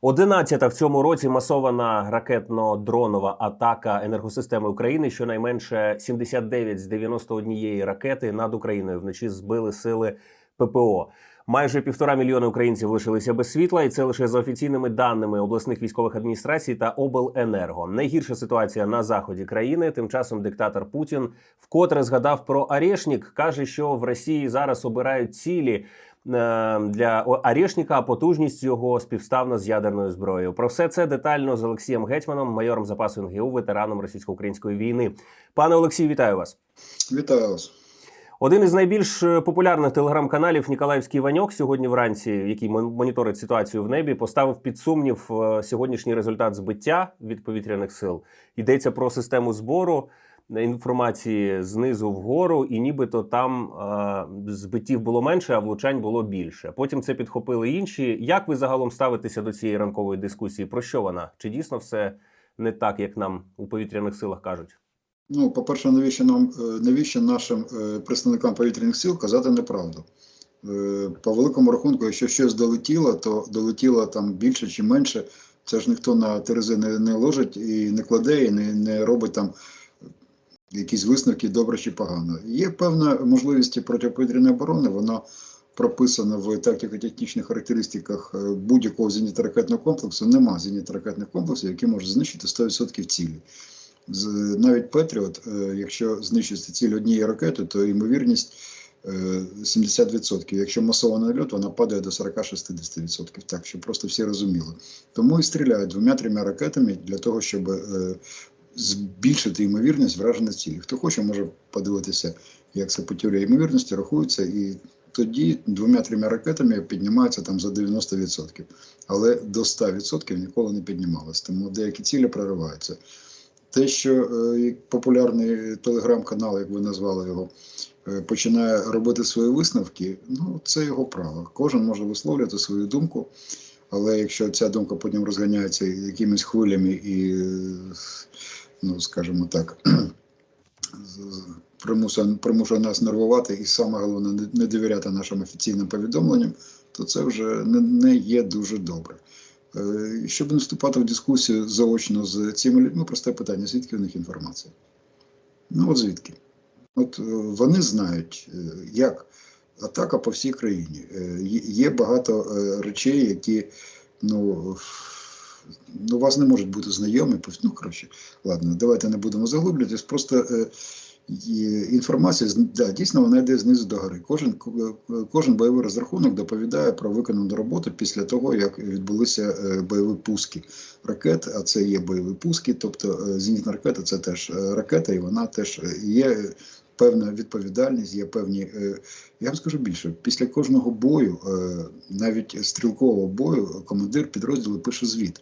Одинадцята в цьому році масована ракетно-дронова атака енергосистеми України. Щонайменше 79 з 91 ракети над Україною вночі збили сили ППО. Майже півтора мільйони українців лишилися без світла, і це лише за офіційними даними обласних військових адміністрацій та обленерго. Найгірша ситуація на заході країни. Тим часом диктатор Путін вкотре згадав про Арешнік. каже, що в Росії зараз обирають цілі для Арешніка, а потужність його співставна з ядерною зброєю. Про все це детально з Олексієм Гетьманом, майором запасу НГУ, ветераном російсько-української війни. Пане Олексію, вітаю вас. Вітаю вас. Один із найбільш е, популярних телеграм-каналів Ніколаївський Ваньок сьогодні вранці, який мон- моніторить ситуацію в небі, поставив під сумнів е, сьогоднішній результат збиття від повітряних сил. Йдеться про систему збору інформації знизу вгору, і нібито там е, збиттів було менше, а влучань було більше. Потім це підхопили інші. Як ви загалом ставитеся до цієї ранкової дискусії? Про що вона? Чи дійсно все не так, як нам у повітряних силах кажуть? Ну, по-перше, навіщо нам е, навіщо нашим е, представникам повітряних сил казати неправду? Е, По великому рахунку, якщо щось долетіло, то долетіло там більше чи менше. Це ж ніхто на терези не, не ложить і не кладе, і не, не робить там якісь висновки добре чи погано. Є певна можливість протиповітряної оборони, вона прописана в тактико-технічних характеристиках е, будь-якого зенітно-ракетного комплексу. Нема зенітно-ракетних комплексів, які можуть знищити 100% цілі. Навіть Петріот, е, якщо знищиться ціль однієї ракети, то ймовірність е, 70%. Якщо масований нальот, вона падає до 40-60%. Так, щоб просто всі розуміли. Тому і стріляють двома-трьома ракетами для того, щоб е, збільшити ймовірність враження цілі. Хто хоче, може подивитися, як це по теорії ймовірності рахується, і тоді двома-трьома ракетами піднімається там за 90%. Але до 100% ніколи не піднімалось. Тому деякі цілі прориваються. Те, що е, популярний телеграм-канал, як ви назвали його, е, починає робити свої висновки, ну це його право. Кожен може висловлювати свою думку, але якщо ця думка потім розганяється якимись хвилями і, е, ну скажімо так, примушує нас нервувати, і саме головне не- довіряти нашим офіційним повідомленням, то це вже не, не є дуже добре. Е, Щоб не вступати в дискусію заочно з цими людьми, просте питання: звідки в них інформація? Ну, от звідки? От е, вони знають, е, як атака по всій країні. Є- багато речей, які ну, у вас не можуть бути знайомі. Ну, коротше, ладно, давайте не будемо заглублюватись. Просто е, інформація да, дійсно вона йде знизу до гори. Кожен, кожен бойовий розрахунок доповідає про виконану роботу після того, як відбулися е, бойові пуски ракет, а це є бойові пуски, тобто е, зенітна ракета це теж е, ракета, і вона теж є певна відповідальність, є певні. Я вам скажу більше, після кожного бою, навіть стрілкового бою, командир підрозділу пише звіт.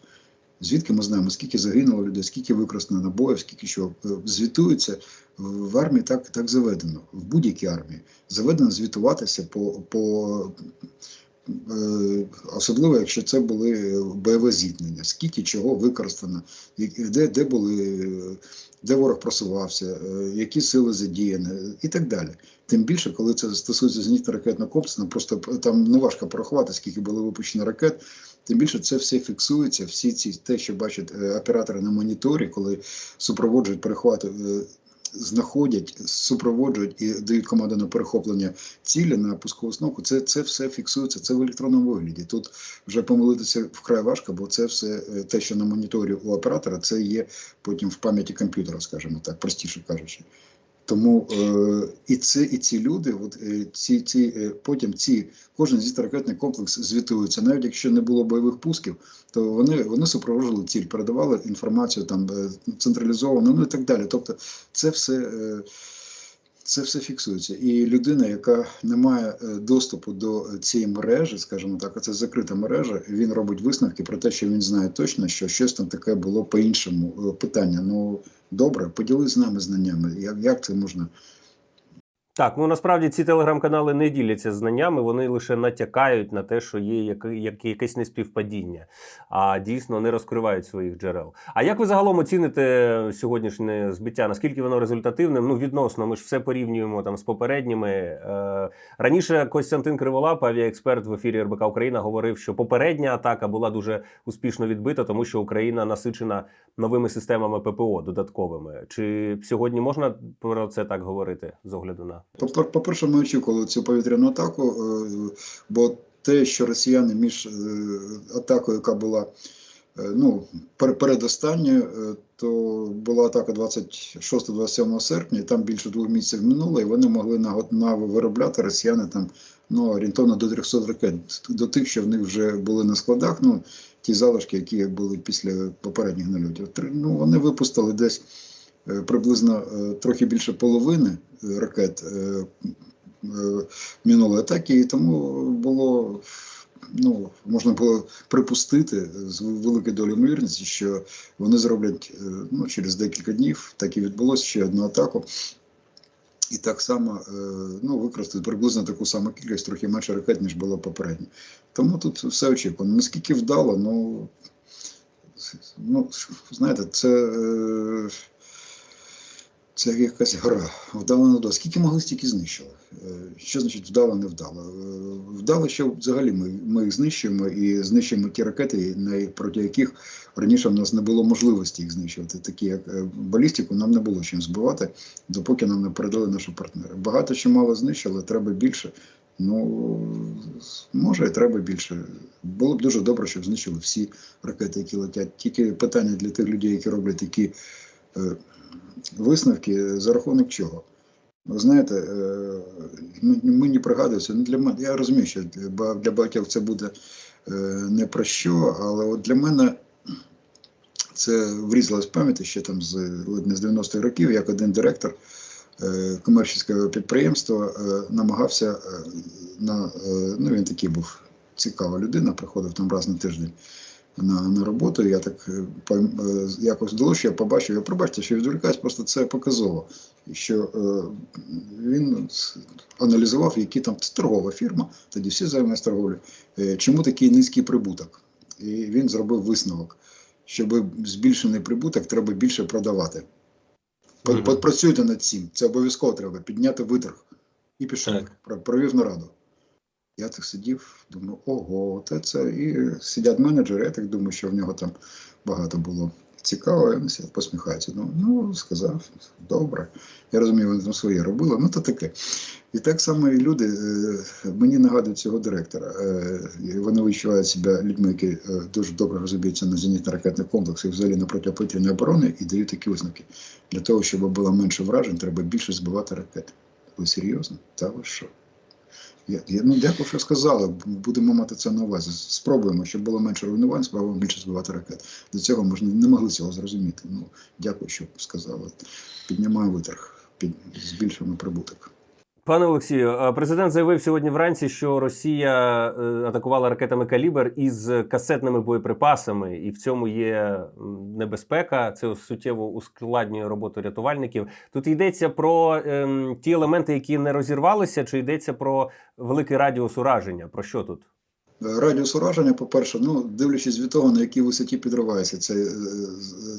Звідки ми знаємо, скільки загинуло людей, скільки використано набоїв, скільки що Е, звітується в армії так, так заведено, в будь-якій армії. Заведено звітуватися по, по е, особливо, якщо це були бойове зіткнення, скільки чого використано, де, де були, е, де ворог просувався, е, які сили задіяні і так далі. Тим більше, коли це стосується зенітно-ракетного комплексу, просто там не важко порахувати, скільки було випущено ракет. Тим більше це все фіксується, всі ці те, що бачать е, оператори на моніторі, коли супроводжують перехват, е, знаходять, супроводжують і дають команду на перехоплення цілі на пускову установку. Це, це все фіксується, це в електронному вигляді. Тут вже помилитися вкрай важко, бо це все е, те, що на моніторі у оператора, це є потім в пам'яті комп'ютера, скажімо так, простіше кажучи. Тому е, і це і ці люди, от е, ці, ці е, потім ці кожен зі ракетний комплекс звітується. Навіть якщо не було бойових пусків, то вони вони супроводжували ціль, передавали інформацію там е, централізовано, ну і так далі. Тобто, це все. Е, це все фіксується, і людина, яка не має е, доступу до цієї мережі, скажімо так, а це закрита мережа. Він робить висновки про те, що він знає точно, що щось там таке було по-іншому. Е, Питання: ну добре, поділись з нами знаннями. Як, як це можна? Так, ну насправді ці телеграм-канали не діляться знаннями, вони лише натякають на те, що є яке- якесь неспівпадіння, а дійсно не розкривають своїх джерел. А як ви загалом оціните сьогоднішнє збиття? Наскільки воно результативним? Ну, відносно, ми ж все порівнюємо там з попередніми. Е, раніше Костянтин Криволап, авіаексперт в ефірі РБК Україна, говорив, що попередня атака була дуже успішно відбита, тому що Україна насичена новими системами ППО додатковими. Чи сьогодні можна про це так говорити з огляду на По- По-перше, ми очікували цю повітряну атаку, е, бо те, що росіяни між е, атакою, яка була е, ну, пер- передостанньою, то була атака 26-27 серпня, і там більше двох місяців минуло, і вони могли виробляти росіяни там ну, орієнтовно до 300 ракет, до тих, що в них вже були на складах, ну, ті залишки, які були після попередніх нальотів. Ну, вони випустили десь приблизно е, трохи більше половини е, ракет е, е, атаки, і тому було. Ну, можна було припустити з великою долею ймовірності, що вони зроблять е, ну, через декілька днів, так і відбулося ще одну атаку. І так само е, ну, використати приблизно таку саму кількість, трохи менше ракет, ніж було попередньо. Тому тут все очікувано. Наскільки вдало, ну, ну знаєте, це. Це якась гра. Вдало не вдало. Скільки могли, стільки знищили. Е, Що значить вдало, не вдало? Е, Вдало, що взагалі ми, ми їх знищуємо і знищуємо ті ракети, проти яких раніше в нас не було можливості їх знищувати. Такі як е, балістику нам не було чим збивати, допоки нам не передали наші партнери. Багато чи мало знищили, треба більше. Ну, може, і треба більше. Було б дуже добре, щоб знищили всі ракети, які летять. Тільки питання для тих людей, які роблять такі висновки, за рахунок чого. Ви знаєте, е, мені пригадується, ну для мене, я розумію, що для багатьох це буде е, не про що, але от для мене це врізалось в пам'яті ще там з ледь з 90-х років, як один директор е, комерційського підприємства намагався на ну він такий був цікава людина, приходив там раз на тиждень на, на роботу. Я так е, е, якось що я побачив. Я пробачте, що відволікаюсь, просто це показово. Що е, він аналізував, які там це торгова фірма, тоді всі займаються торговлею, е, чому такий низький прибуток. І він зробив висновок, щоб збільшений прибуток треба більше продавати. По- Мгм. Попрацюйте над цим. Це обов'язково треба підняти виторг. І пішов, провів нараду. Я так сидів, думаю, ого, це це. І сидять менеджери, я так думаю, що в нього там багато було цікаво, і вони сидять, посміхаються. Ну, ну, сказав, добре. Я розумію, вони там своє робили, ну то таке. І так само і люди е, мені нагадують цього директора. Е, Вони відчувають себе людьми, які е, дуже добре розуміються на зенітно-ракетних комплексах, взагалі на протиповітряної оборони, і дають такі висновки. Для того, щоб було менше вражень, треба більше збивати ракет. Ви серйозно? Та ви що? Я, ну, дякую, що сказали. Будемо мати це на увазі. Спробуємо, щоб було менше руйнувань, спробуємо більше збивати ракет. До цього ми ж не, не могли цього зрозуміти. Ну, дякую, що сказали. Піднімаю витрах, під, збільшуємо прибуток. Пане Олексію, е, президент заявив сьогодні вранці, що Росія е, атакувала ракетами калібр із касетними боєприпасами, і в цьому є небезпека. Це суттєво ускладнює роботу рятувальників. Тут йдеться про ем, ті елементи, які не розірвалися, чи йдеться про великий радіус ураження? Про що тут? Радіус ураження, по-перше, ну, дивлячись від того, на якій висоті підривається ця, е,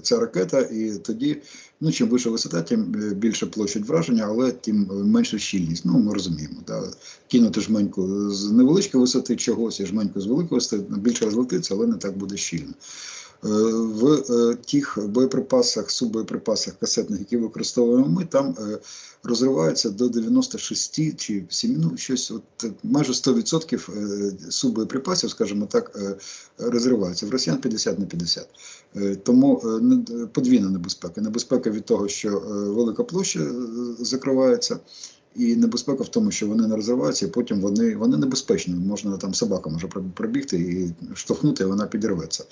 ця ракета, і тоді, ну, чим вища висота, тим е, більше площадь враження, але тим менша щільність. Ну, ми розуміємо. Да? Кинути жменьку з невеличкої висоти чогось і жменьку з великої висоти більше розлетиться, але не так буде щільно. Е, В е, тих боєприпасах, суббоєприпасах касетних, які використовуємо ми, там е, розривається до 96 чи 7, ну щось от майже 100% е, суббоєприпасів, скажімо так, розриваються. В росіян 50 на 50. Е, Тому подвійна небезпека. Небезпека від того, що велика площа закривається. І небезпека в тому, що вони не розриваються, і потім вони, вони небезпечні. Можна там собака може пробігти і штовхнути, і вона підірветься.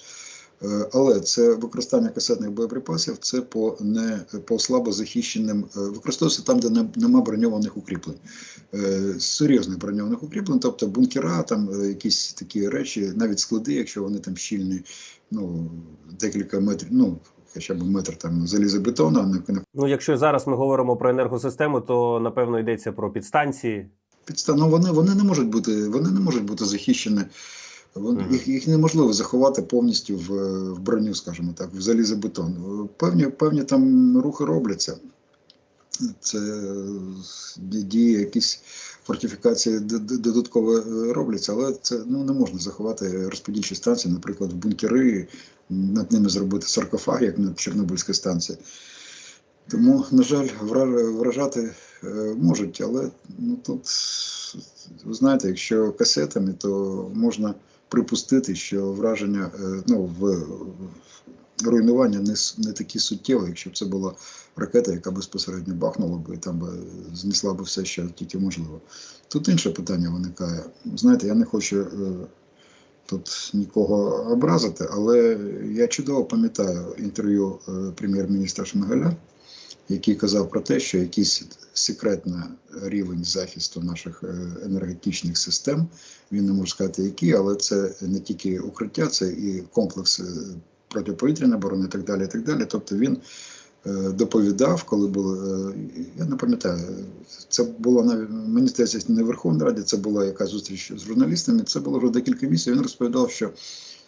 Е, Але це використання касетних боєприпасів це по не по слабо захищеним, е, використовується там, де не- нема броньованих укріплень. Е, Серйозних броньованих укріплень, тобто бункера, там якісь такі речі, навіть склади, якщо вони там щільні, ну декілька метрів, ну хоча б метр там залізобетону, Ну, якщо зараз ми говоримо про енергосистему, то напевно йдеться про підстанції. підстав. Ну, вони, вони не можуть бути, вони не можуть бути захищені. Мгм. їх, їх неможливо заховати повністю в, в броню, скажімо так, в залізобетон. Певні, певні там рухи робляться. Це е, дії, якісь фортифікації додатково е, робляться, але це ну, не можна заховати розподільчі станції, наприклад, в бункери, над ними зробити саркофаг, як на Чорнобильській станції. Тому, на жаль, вражати е, можуть, але ну, тут, ви знаєте, якщо касетами, то можна припустити, що враження, е, ну, в, руйнування не, не такі суттєві, якщо б це була ракета, яка безпосередньо бахнула б і там би знесла б все, що тільки можливо. Тут інше питання виникає. Знаєте, я не хочу е, тут нікого образити, але я чудово пам'ятаю інтерв'ю е, прем'єр-міністра Шмигаля, який казав про те, що якийсь секретний рівень захисту наших е, енергетичних систем, він не може сказати, який, але це не тільки укриття, це і комплекс протиповітряної оборони і так далі. І так далі. Тобто він е, доповідав, коли були, е, я не пам'ятаю, це було навіть, мені здається, не в Верховній Раді, це була якась зустріч з журналістами, це було вже декілька місяців. Він розповідав, що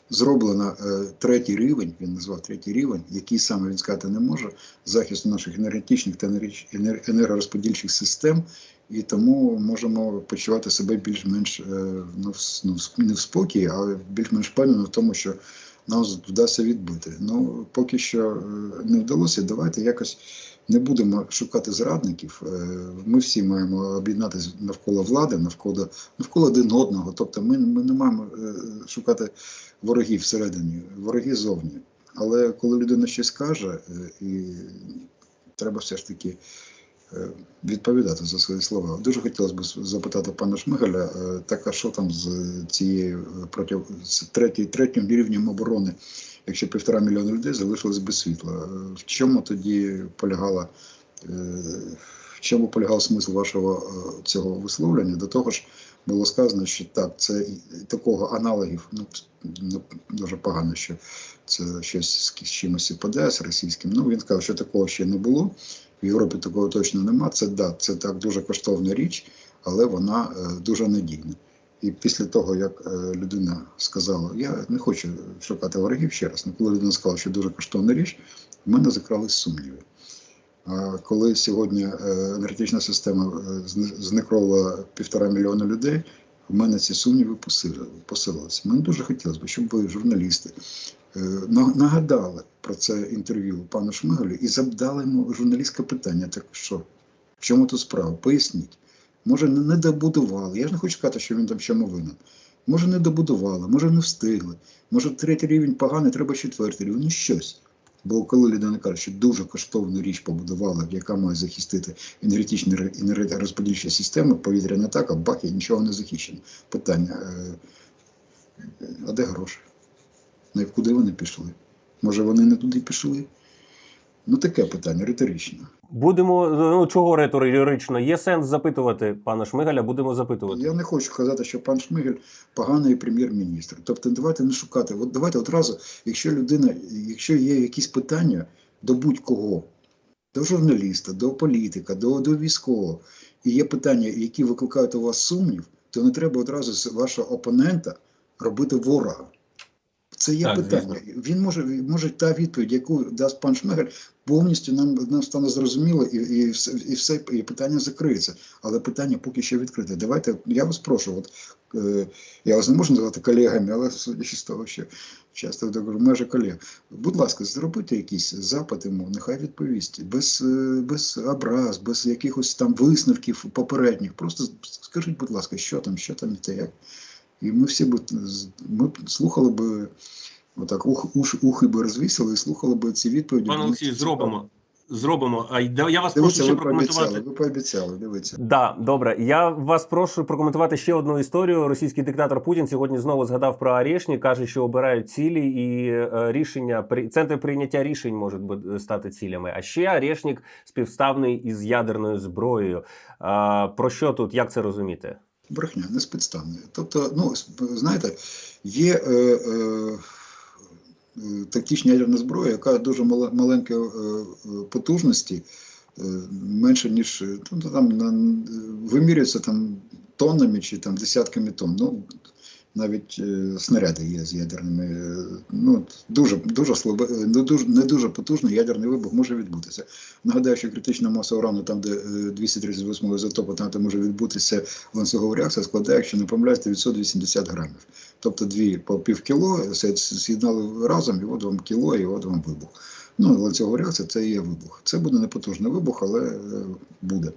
зроблено е, третій рівень, він назвав третій рівень, який саме він сказати не може, захисту наших енергетичних та енергорозподільчих систем, і тому можемо почувати себе більш-менш е, ну, ну, не в спокій, а більш-менш впевнено в тому, що нам вдасться відбити. Ну, поки що е, не вдалося, давайте якось не будемо шукати зрадників. Е, Ми всі маємо об'єднатися навколо влади, навколо, навколо один одного. Тобто ми, ми не маємо е, шукати ворогів всередині, вороги зовні. Але коли людина щось каже, е, і треба все ж таки відповідати за свої слова. Дуже хотілося б запитати пана Шмигаля, так а що там з цією з третій, третім рівнем оборони, якщо півтора мільйона людей залишилось без світла? Е, В чому тоді полягала? е, В чому полягав смисл вашого е, цього висловлення? До того ж, було сказано, що так, це такого аналогів, ну, ну дуже погано, що це щось з чимось іпаде, з російським. Ну він сказав, що такого ще не було. В Європі такого точно нема. Це да, це так дуже коштовна річ, але вона дуже надійна. І після того, як е, людина сказала, я не хочу шукати ворогів ще раз, але коли людина сказала, що дуже коштовна річ, в мене закрались сумніви. А коли сьогодні е, енергетична система е, знекровила півтора мільйона людей, в мене ці сумніви посилилися. Мені дуже хотілося б, щоб ви, журналісти, на- нагадали про це інтерв'ю пану Шмигалю і задали йому журналістське питання. Так що, в чому тут справа? Поясніть. Може, не, добудували. Я ж не хочу сказати, що він там чому винен. Може, не добудували, може, не встигли. Може, третій рівень поганий, треба четвертий рівень. Ну, щось. Бо коли людина каже, що дуже коштовну річ побудувала, яка має захистити енергетичні енергорозподільчі системи, повітряна атака, бак, і нічого не захищено. Питання, е, е, а де гроші? Ну і куди вони пішли? Може, вони не туди пішли? Ну, таке питання, риторичне. Будемо ну чого риторично? Є сенс запитувати пана Шмигаля. Будемо запитувати. Я не хочу казати, що пан Шмигель поганий прем'єр-міністр. Тобто, давайте не шукати. От давайте одразу, якщо людина, якщо є якісь питання до будь-кого, до журналіста, до політика, до, до військового, і є питання, які викликають у вас сумнів, то не треба одразу з вашого опонента робити ворога. Це є Так, питання. Він може, може та відповідь, яку дасть пан Шмигель, повністю нам, нам стане зрозуміло, і, і, все, і все і питання закриється. Але питання поки що відкрите. Давайте я вас прошу. От е, я вас не можу називати колегами, але судячи з того, що часто говорю, майже колег. Будь ласка, зробити якісь запити йому, нехай відповість без, е, без образ, без якихось там висновків попередніх. Просто скажіть, будь ласка, що там, що там і те, як. І ми всі б ми слухали би. Отак, ух, уш, ухи би розвісили і слухали би ці відповіді. Пане Олексій, зробимо. зробимо. А я вас Дивіться, прошу ще ви пообіцяли, прокоментувати. ви пообіцяли, дивіться. Да, добре. Я вас прошу прокоментувати ще одну історію. Російський диктатор Путін сьогодні знову згадав про Арешні, каже, що обирають цілі і е, рішення при центри прийняття рішень можуть стати цілями. А ще Арешнік співставний із ядерною зброєю. А, про що тут? Як це розуміти? Брехня, не спідставне. Тобто, ну, знаєте, є е, е, тактична ядерна зброя, яка дуже мала- маленької е, е, потужності, е, менше, ніж ну, там, вимірюється там тоннами чи там десятками тонн. Ну, навіть е, снаряди є з ядерними. е, Ну, дуже, дуже слабе, е, не дуже, не дуже потужний ядерний вибух може відбутися. Нагадаю, що критична маса урану, там, де е, 238 ізотопу, там де може відбутися ланцюгова реакція, складає, якщо не помиляюсь, 980 грамів. Тобто дві по пів кіло з'єднали разом, і от вам кіло, і от вам вибух. Ну, ланцюгова реакція це є вибух. Це буде непотужний вибух, але буде.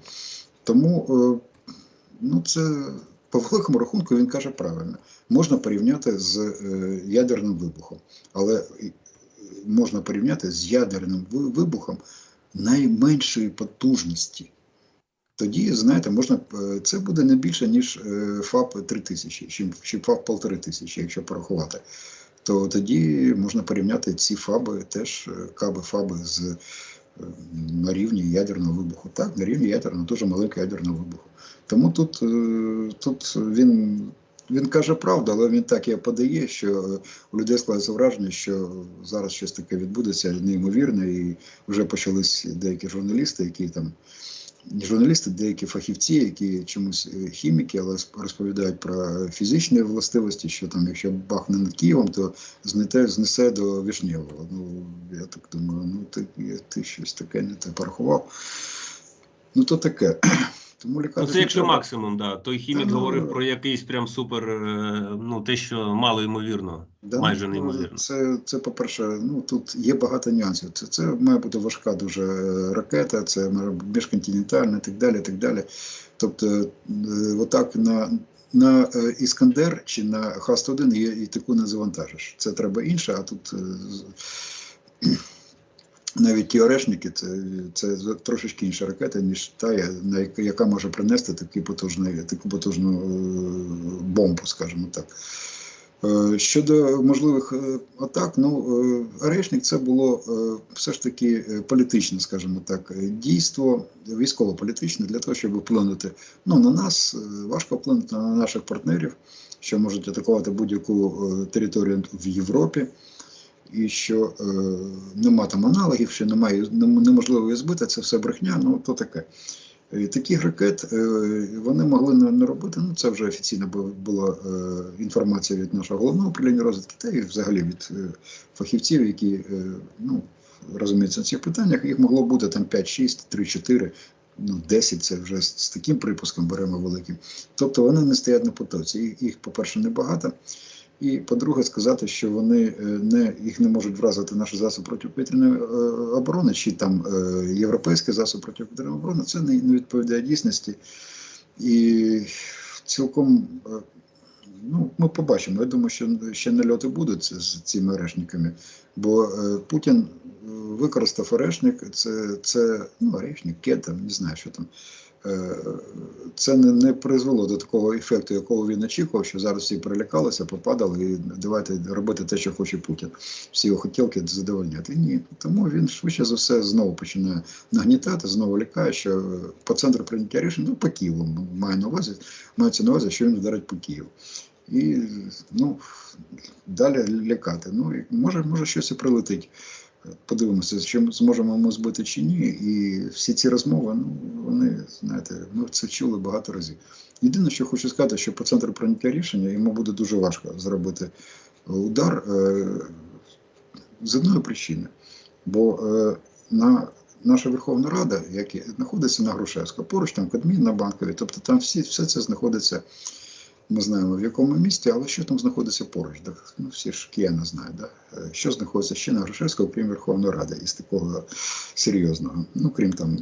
Тому ну, це по великому рахунку він каже правильно. Можна порівняти з е, ядерним вибухом, але можна порівняти з ядерним вибухом найменшої потужності. Тоді, знаєте, можна е, це буде не більше, ніж е, ФАП 3000, чи, ФАП 1500, якщо порахувати. То тоді можна порівняти ці ФАБи, теж е, каби ФАБи з на рівні ядерного вибуху. Так, на рівні ядерного, дуже маленького ядерного вибуху. Тому тут, е, тут він, він каже правду, але він так і подає, що у людей складається враження, що зараз щось таке відбудеться неймовірне, і вже почались деякі журналісти, які там. Журналісти, деякі фахівці, які чомусь е, хіміки, але розповідають про фізичні властивості, що там, якщо бахне над Києвом, то знесе, знесе до Вішнєвого. Ну, я так думаю, ну ти, ти щось таке не те порахував. Ну, то таке. Тому Ну, це якщо треба. максимум, да. Той хімік Та, ну, говорив про якийсь прям супер, е, ну те, що мало ймовірно. Да, Майже ну, неймовірно. Це, це по-перше, ну тут є багато нюансів. Це, це має бути важка дуже е, ракета, це міжконтинентальна і так далі. так далі. Тобто, е, отак на, на Іскандер чи на Х-101 є і таку не завантажиш. Це треба інше, а тут. Навіть ті орешники це, це трошечки інша ракета, ніж та, яка, може принести такий потужний, таку потужну е, бомбу, скажімо так. Е, Щодо можливих е, атак, ну Орешник це було все ж таки політичне, скажімо так, дійство військово-політичне для того, щоб вплинути ну, на нас, важко вплинути на наших партнерів, що можуть атакувати будь-яку територію в Європі, і що е, нема там аналогів, що немає неможливо її збити, це все брехня, ну то таке. І Таких ракет е, вони могли не, робити. Ну це вже офіційно була е, інформація від нашого головного управління розвідки, та і взагалі від е, фахівців, які ну, розуміються на цих питаннях. Їх могло бути там 5, 6, 3, 4, ну 10 це вже з, з таким припуском беремо великим. Тобто вони не стоять на потоці. Їх, їх по-перше, небагато. І по-друге, сказати, що вони е, не їх не можуть вразити наші засоби протиповітряної е, оборони, чи там е, європейський засоб протиповітряної оборони, це не, відповідає дійсності. І цілком ну, ми побачимо. Я думаю, що ще нальоти будуть з, цими орешниками, бо Путін використав орешник, це, це ну, орешник, кетам, не знаю, що там. Е, Це не, призвело до такого ефекту, якого він очікував, що зараз всі перелякалися, попадали і давайте робити те, що хоче Путін. Всі його хотілки задовольняти. Ні. Тому він швидше за все знову починає нагнітати, знову лякає, що по центру прийняття рішень, ну по Києву має на увазі, мається на увазі, що він вдарить по Києву. І ну, далі лякати. Ну, і може, може щось і прилетить. Подивимося, чи зможемо ми збити чи ні. І всі ці розмови, ну вони, знаєте, ми це чули багато разів. Єдине, що хочу сказати, що по центру прийняття рішення йому буде дуже важко зробити удар е, з одної причини. Бо е, на наша Верховна Рада, яка знаходиться на Грушевська, поруч там Кадмін на банковій, тобто там всі, все це знаходиться. Ми знаємо в якому місті, але що там знаходиться поруч? Да? Ну, всі ж кияни знають, да? Е, що знаходиться ще на Грушевського, крім Верховної Ради, із такого серйозного. Ну, крім там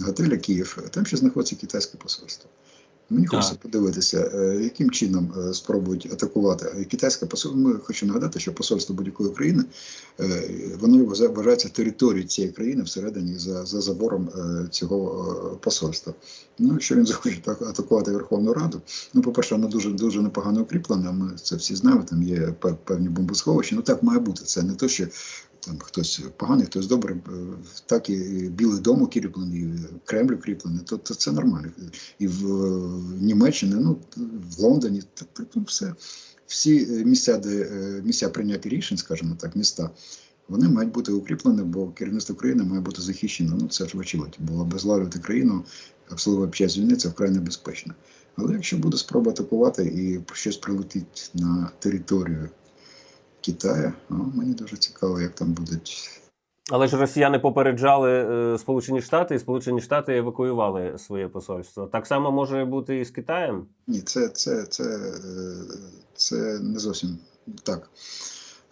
готеля Київ, там ще знаходиться китайське посольство. Мені Так. хочеться подивитися, е, яким чином е, спробують атакувати Е, китайське посольство. Ми хочу нагадати, що посольство будь-якої країни воно вважа- вважається територією цієї країни всередині за, за забором цього посольства. Ну, якщо він захоче так атакувати Верховну Раду, ну, по-перше, вона дуже дуже непогано укріплена. Ми це всі знаємо. Там є певні бомбосховища. Ну так має бути. Це не то, що там хтось поганий, хтось добрий, е, так і Білий дом укріплений, і Кремль укріплений, то, то це нормально. І в е, Німеччині, ну в Лондоні, то, то, все. Всі е, місця, де е, місця прийняття рішень, скажімо так, міста, вони мають бути укріплені, бо керівництво країни має бути захищено. Ну це ж вочевидь, бо обезглавлювати країну, абсолютно під час війни це вкрай небезпечно. Але якщо буде спроба атакувати і щось прилетить на територію Китаю, ну, мені дуже цікаво, як там будуть Але ж росіяни попереджали е, Сполучені Штати, і Сполучені Штати евакуювали своє посольство. Так само може бути і з Китаєм. Ні, це, це, це, е, це не зовсім так.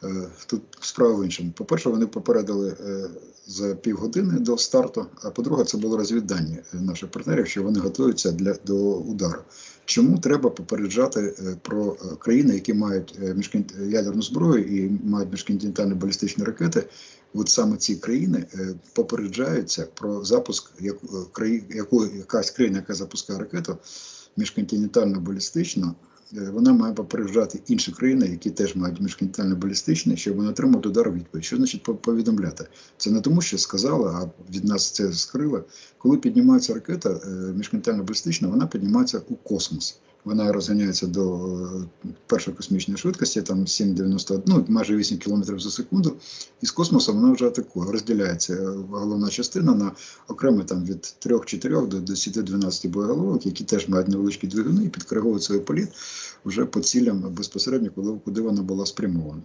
Е, Тут справа в іншому. По-перше, вони попередили е, за півгодини до старту, а по-друге, це було розвідання наших партнерів, що вони готуються для, до удару. Чому треба попереджати е, про е, країни, які мають е, ядерну зброю і мають міжконтинентальні балістичні ракети? От саме ці країни попереджаються про запуск як, краї, яку, якась країна, яка запускає ракету, міжконтинентально балістичну, е, вона має попереджати інші країни, які теж мають міжконтинентально балістичні, щоб вони отримали удар відповідь. Що значить по- повідомляти? Це не тому, що сказала, а від нас це скрила. Коли піднімається ракета міжконтинентальна балістична, вона піднімається у космос. Вона розганяється до е, першої космічної швидкості, там 7,91, ну, майже 8 км за секунду. І з космосу вона вже атакує. Розділяється е, головна частина на окремо там від 3-4 до 10-12 боєголовок, які теж мають невеличкі двигуни і підкориговують свій політ вже по цілям безпосередньо, коли, куди вона була спрямована.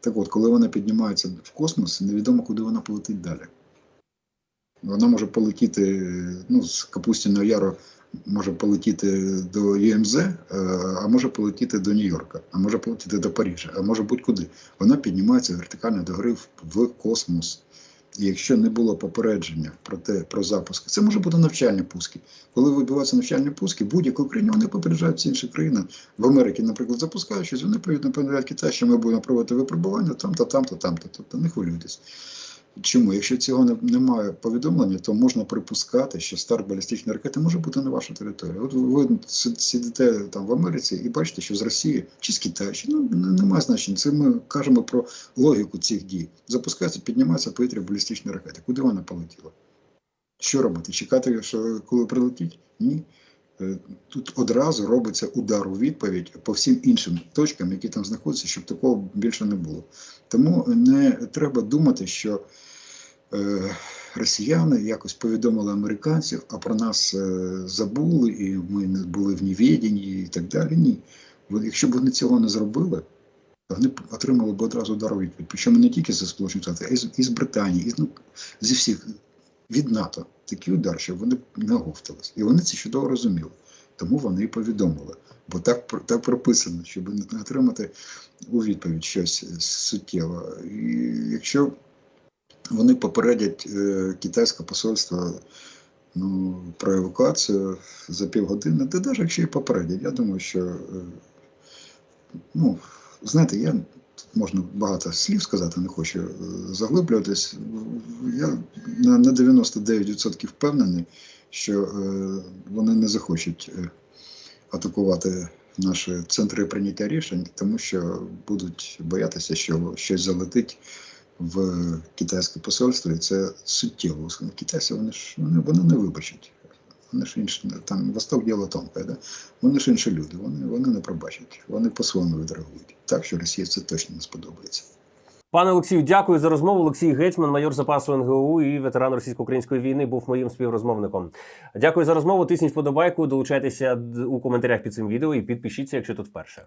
Так от, коли вона піднімається в космос, невідомо, куди вона полетить далі. Вона може полетіти ну, з Капустіного Яру, може полетіти до ЮМЗ, е, а може полетіти до Нью-Йорка, а може полетіти до Парижа, а може будь-куди. Вона піднімається вертикально до гри в, космос. І якщо не було попередження про те, про запуск, це може бути навчальні пуски. Коли вибиваються навчальні пуски, будь-яку країну вони попереджають всі інші країни. В Америці, наприклад, запускають щось, вони повідомляють Китай, що ми будемо проводити випробування там-то, там-то, там-то. Тобто не хвилюйтесь. Чому? Якщо цього немає повідомлення, то можна припускати, що старт балістичної ракети може бути на вашій території. От ви сидите там в Америці і бачите, що з Росії чи з Китаю, чи ну немає значення. Це ми кажемо про логіку цих дій. Запускається, піднімається повітря балістична ракета. Куди вона полетіла? Що робити? Чекати, що коли прилетить? Ні. Е, Тут одразу робиться удар у відповідь по всім іншим точкам, які там знаходяться, щоб такого більше не було. Тому не треба думати, що е, росіяни якось повідомили американців, а про нас е, забули, і ми не були в невіденні і так далі. Ні. Якщо б вони цього не зробили, то вони отримали б одразу удар у відповідь. Причому не тільки зі Сполучених Штатів, а й з, Британії, і ну, зі всіх від НАТО. Такий удар, щоб вони не оговтались. І вони це чудово розуміли. Тому вони і повідомили. Бо так, так прописано, щоб не отримати у відповідь щось суттєве. І якщо вони попередять е, китайське посольство ну, про евакуацію за півгодини, та навіть якщо і попередять, я думаю, що е, ну, знаєте, я можна багато слів сказати, не хочу е, заглиблюватись. Я на, на 99% впевнений, що е, вони не захочуть е, атакувати наші центри прийняття рішень, тому що будуть боятися, що щось залетить в китайське посольство, і це суттєво. Китайці вони ж вони, вони не вибачать. Вони ж інші, там Восток діло тонке, да? вони ж інші люди, вони, вони не пробачать, вони по-своєму відреагують. Так що Росії це точно не сподобається. Пане Олексію, дякую за розмову. Олексій Гетьман, майор запасу НГУ і ветеран російсько-української війни, був моїм співрозмовником. Дякую за розмову. Тисніть вподобайку, долучайтеся у коментарях під цим відео і підпишіться, якщо тут вперше.